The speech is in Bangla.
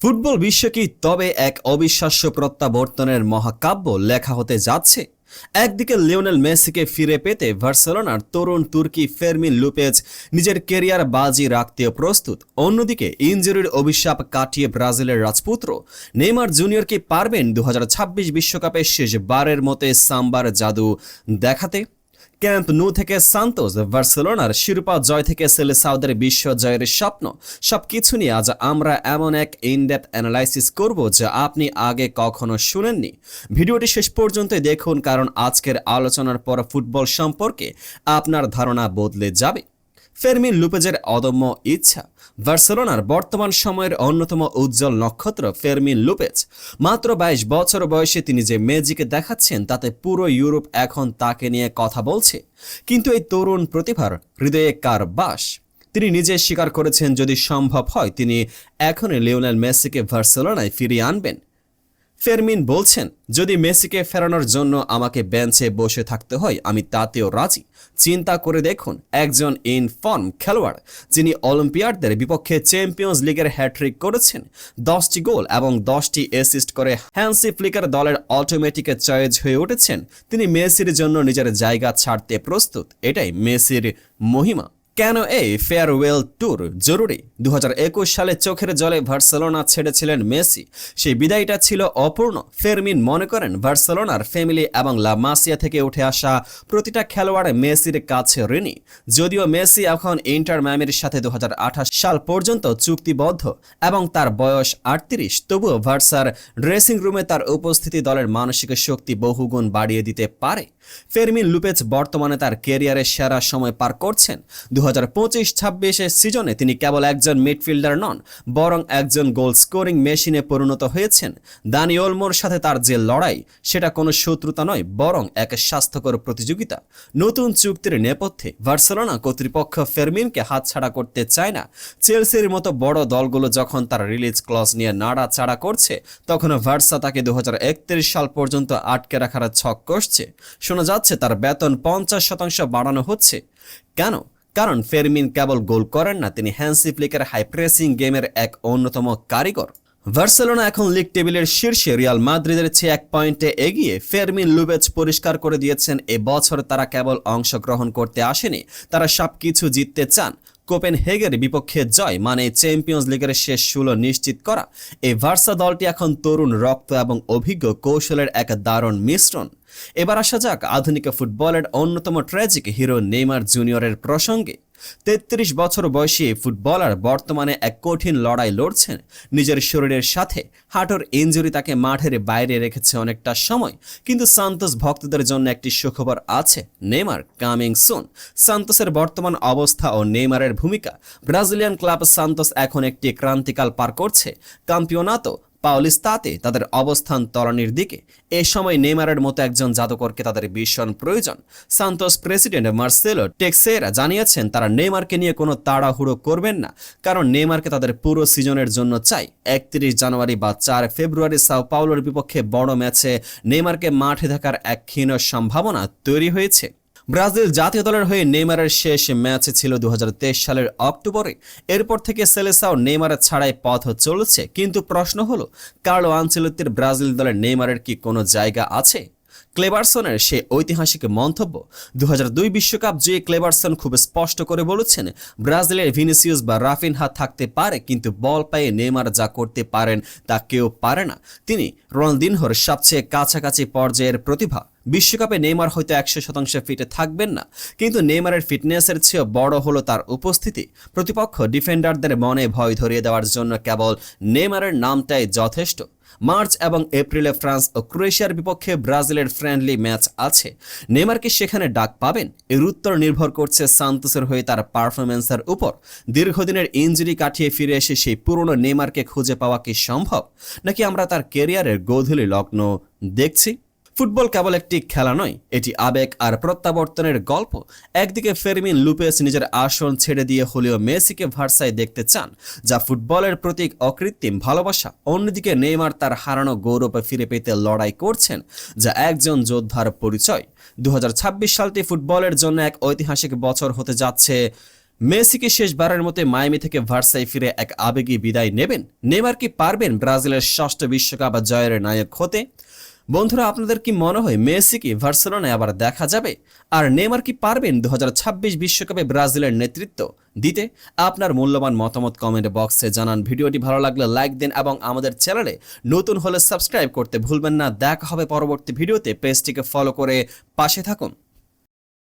ফুটবল বিশ্ব কি তবে এক অবিশ্বাস্য প্রত্যাবর্তনের মহাকাব্য লেখা হতে যাচ্ছে? একদিকে লিওনেল মেসিকে ফিরে পেতে ভার্সেলোনার তরুণ তুর্কি ফেরমিন লুপেজ নিজের কেরিয়ার বাজি রাখতে প্রস্তুত। অন্যদিকে ইঞ্জুরির অভিশাপ কাটিয়ে ব্রাজিলের রাজপুত্র নেইমার জুনিয়র কি পারবেন? দু বিশ্বকাপের শেষ বারের মতে সাম্বার জাদু দেখাতে ক্যাম্প নু থেকে সান্তোস, বার্সেলোনার শিরোপা জয় থেকে সেলে সাউদের বিশ্ব জয়ের স্বপ্ন। সব কিছু নিয়ে আজ আমরা এমন এক ইনডেপ অ্যানালাইসিস করব যা আপনি আগে কখনো শুনেননি। ভিডিওটি শেষ পর্যন্ত দেখুন, কারণ আজকের আলোচনার পর ফুটবল সম্পর্কে আপনার ধারণা বদলে যাবে। ফেরমিন লুপেজের অদম্য ইচ্ছা। বার্সেলোনার বর্তমান সময়ের অন্যতম উজ্জ্বল নক্ষত্র ফেরমিন লুপেজ। মাত্র বাইশ বছর বয়সে তিনি যে ম্যাজিকে দেখাচ্ছেন, তাতে পুরো ইউরোপ এখন তাকে নিয়ে কথা বলছে। কিন্তু এই তরুণ প্রতিভার হৃদয়ে কার বাস? তিনি নিজে স্বীকার করেছেন, যদি সম্ভব হয়, তিনি এখনই লিওনেল মেসিকে ভার্সেলোনায় ফিরিয়ে আনবেন। ফেরমিন বলছেন, যদি মেসিকে ফেরানোর জন্য আমাকে বেঞ্চে বসে থাকতে হয়, আমি তাতেও রাজি। চিন্তা করে দেখুন, একজন ইন ফর্ম খেলোয়াড়, যিনি অলিম্পিয়াডদের বিপক্ষে চ্যাম্পিয়ন্স লিগের হ্যাট্রিক করেছেন। দশটি গোল এবং দশটি অ্যাসিস্ট করে হ্যান্সি ফ্লিকার দলের অটোমেটিকে চয়েজ হয়ে উঠেছেন। তিনি মেসির জন্য নিজের জায়গা ছাড়তে প্রস্তুত। এটাই মেসির মহিমা। কেন এই ফেয়ারওয়েল ট্যুর জরুরি? দু হাজার একুশ সালে চোখের জলে ভার্সেলোনা ছেড়েছিলেন মেসি। সেই বিদায়টা ছিল অপূর্ণ। ফেরমিন মনে করেন ভার্সেলোনার ফ্যামিলি এবং লা মাসিয়া থেকে উঠে আসা প্রতিটা খেলোয়াড় মেসির কাছে ঋণী। যদিও মেসি এখন ইন্টার ম্যামির সাথে দু হাজার আঠাশ সাল পর্যন্ত চুক্তিবদ্ধ এবং তার বয়স আটত্রিশ, তবুও ভার্সার ড্রেসিং রুমে তার উপস্থিতি দলের মানসিক শক্তি বহুগুণ বাড়িয়ে দিতে পারে। ফেরমিন লুপেজ বর্তমানে তার কেরিয়ারের সেরা সময় পার করছেন। দু হাজার পঁচিশ ছাব্বিশে সিজনে তিনি কেবল একজন মিডফিল্ডার নন, বরং একজন গোল স্কোরিং মেশিনে পরিণত হয়েছেন। দানি ওলমোর সাথে তার যে লড়াই, সেটা কোনো শত্রুতা নয়, বরং এক স্বাস্থ্যকর প্রতিযোগিতা। নতুন চুক্তির নেপথ্যে ভার্সেলোনা কর্তৃপক্ষ ফেরমিনকে হাতছাড়া করতে চায় না। চেলসির মতো বড় দলগুলো যখন তার রিলিজ ক্লজ নিয়ে নাড়াচাড়া করছে তখন ভার্সা তাকে দু হাজার একত্রিশ সাল পর্যন্ত আটকে রাখার ছক কষছে। শোনা যাচ্ছে তার বেতন পঞ্চাশ শতাংশ বাড়ানো হচ্ছে। কেন? কারণ ফেরমিন কেবল গোল করেন না, তিনি হ্যান্সি ফ্লিকের হাই প্রেসিং গেমের এক অন্যতম কারিগর। ভার্সেলোনা এখন লিগ টেবিলের শীর্ষে, রিয়াল মাদ্রিদের চেয়ে এক পয়েন্টে এগিয়ে ফেরমিন লুবেজ পরিষ্কার করে দিয়েছেন, এ বছর তারা কেবল অংশগ্রহণ করতে আসেনি, তারা সব কিছু জিততে চান। কোপেন হেগের বিপক্ষে জয় মানে চ্যাম্পিয়ন্স লিগের শেষ ষোলো নিশ্চিত করা। এই ভার্সা দলটি এখন তরুণ, রক্ত এবং অভিজ্ঞ কৌশলের এক দারুণ মিশ্রণ। এবার আসা যাক আধুনিক ফুটবলের অন্যতম ট্র্যাজিক হিরো নেইমার জুনিয়রের প্রসঙ্গে। তেত্রিশ বছর বয়সী ফুটবলার বর্তমানে এক কঠিন লড়াই লড়ছেন। নিজের শরীরের সাথে হাঁটুর ইঞ্জুরি তাকে মাঠের বাইরে রেখেছে অনেকটা সময়। কিন্তু সান্তোস ভক্তদের জন্য একটি সুখবর আছে, নেইমার কামিং সুন। সান্তোসের বর্তমান অবস্থা ও নেইমারের ভূমিকা। ব্রাজিলিয়ান ক্লাব সান্তোস এখন একটি ক্রান্তিকাল পার করছে। কাম্পিওনাতো পাওলিস্তাতে তাদের অবস্থান তলানির দিকে। এ সময় নেইমারের মতো একজন জাদুকরকে তাদের ভীষণ প্রয়োজন। সান্তোস প্রেসিডেন্ট মার্সেলো টেক্সেরা জানিয়েছেন, তারা নেইমারকে নিয়ে কোনো তাড়াহুড়ো করবেন না, কারণ নেইমারকে তাদের পুরো সিজনের জন্য চাই। একত্রিশ জানুয়ারি বা চার ফেব্রুয়ারি সাও পাওলোর বিপক্ষে বড় ম্যাচে নেইমারকে মাঠে থাকার এক ক্ষীণ সম্ভাবনা তৈরি হয়েছে। ব্রাজিল জাতীয় দলের হয়ে নেইমারের শেষ ম্যাচ ছিল দু হাজার তেইশ সালের অক্টোবরে। এরপর থেকে সেলেসাও নেইমারের ছাড়াই পথ চলছে। কিন্তু প্রশ্ন হলো, কার্লো আঞ্চলতির ব্রাজিল দলের নেইমারের কি কোনো জায়গা আছে? ক্লেবারসনের সে ঐতিহাসিক মন্তব্য। দু বিশ্বকাপ জয়ী ক্লেবারসন খুব স্পষ্ট করে বলেছেন, ব্রাজিলের ভিনিসিয়াস বা রাফিনহা থাকতে পারে, কিন্তু বল পায়ে নেইমার যা করতে পারেন তা কেউ পারে না। তিনি রনদিনহর সবচেয়ে কাছাকাছি পর্যায়ের প্রতিভা। বিশ্বকাপে নেইমার হয়তো একশো শতাংশ ফিটে থাকবেন না, কিন্তু নেইমারের ফিটনেসের চেয়েও বড় হলো তার উপস্থিতি। প্রতিপক্ষ ডিফেন্ডারদের মনে ভয় ধরিয়ে দেওয়ার জন্য কেবল নেইমারের নামটাই যথেষ্ট। মার্চ এবং এপ্রিলে ফ্রান্স ও ক্রোয়েশিয়ার বিপক্ষে ব্রাজিলের ফ্রেন্ডলি ম্যাচ আছে। নেমারকে সেখানে ডাক পাবেন, এর উত্তর নির্ভর করছে সান্তোসের হয়ে তার পারফরমেন্সের উপর। দীর্ঘদিনের ইঞ্জুরি কাটিয়ে ফিরে এসে সেই পুরনো নেমারকে খুঁজে পাওয়া কি সম্ভব? নাকি আমরা তার কেরিয়ারের গোধূলি লগ্ন দেখছি? ফুটবল কেবল একটি খেলা নয়, এটি আবেগ আর প্রত্যাবর্তনের গল্প। একদিকে ফেরমিন লুপেস নিজের আসন ছেড়ে দিয়ে হলেও মেসিকে ভার্সায় দেখতে চান, যা ফুটবলের প্রতীক অকৃত্রিম ভালোবাসা। অন্যদিকে নেইমার তার হারানো গৌরব ফিরে পেতে লড়াই করছেন, যা একজন যোদ্ধার পরিচয়। দু হাজার ছাব্বিশ সালটি ফুটবলের জন্য এক ঐতিহাসিক বছর হতে যাচ্ছে। মেসিকে শেষবারের মতো মায়ামি থেকে ভার্সাই ফিরে এক আবেগী বিদায় নেবেন। নেমার কি পারবেন ব্রাজিলের ষষ্ঠ বিশ্বকাপ জয়ের নায়ক হতে? বন্ধুরা, আপনাদের কি মনে হয় মেসি কি ভার্সেলোনায় আবার দেখা যাবে? আর নেমার কি পারবেন দু বিশ্বকাপে ব্রাজিলের নেতৃত্ব দিতে? আপনার মূল্যবান মতামত কমেন্ট বক্সে জানান। ভিডিওটি ভালো লাগলে লাইক দিন এবং আমাদের চ্যানেলে নতুন হলে সাবস্ক্রাইব করতে ভুলবেন না। দেখা হবে পরবর্তী ভিডিওতে। পেজটিকে ফলো করে পাশে থাকুন।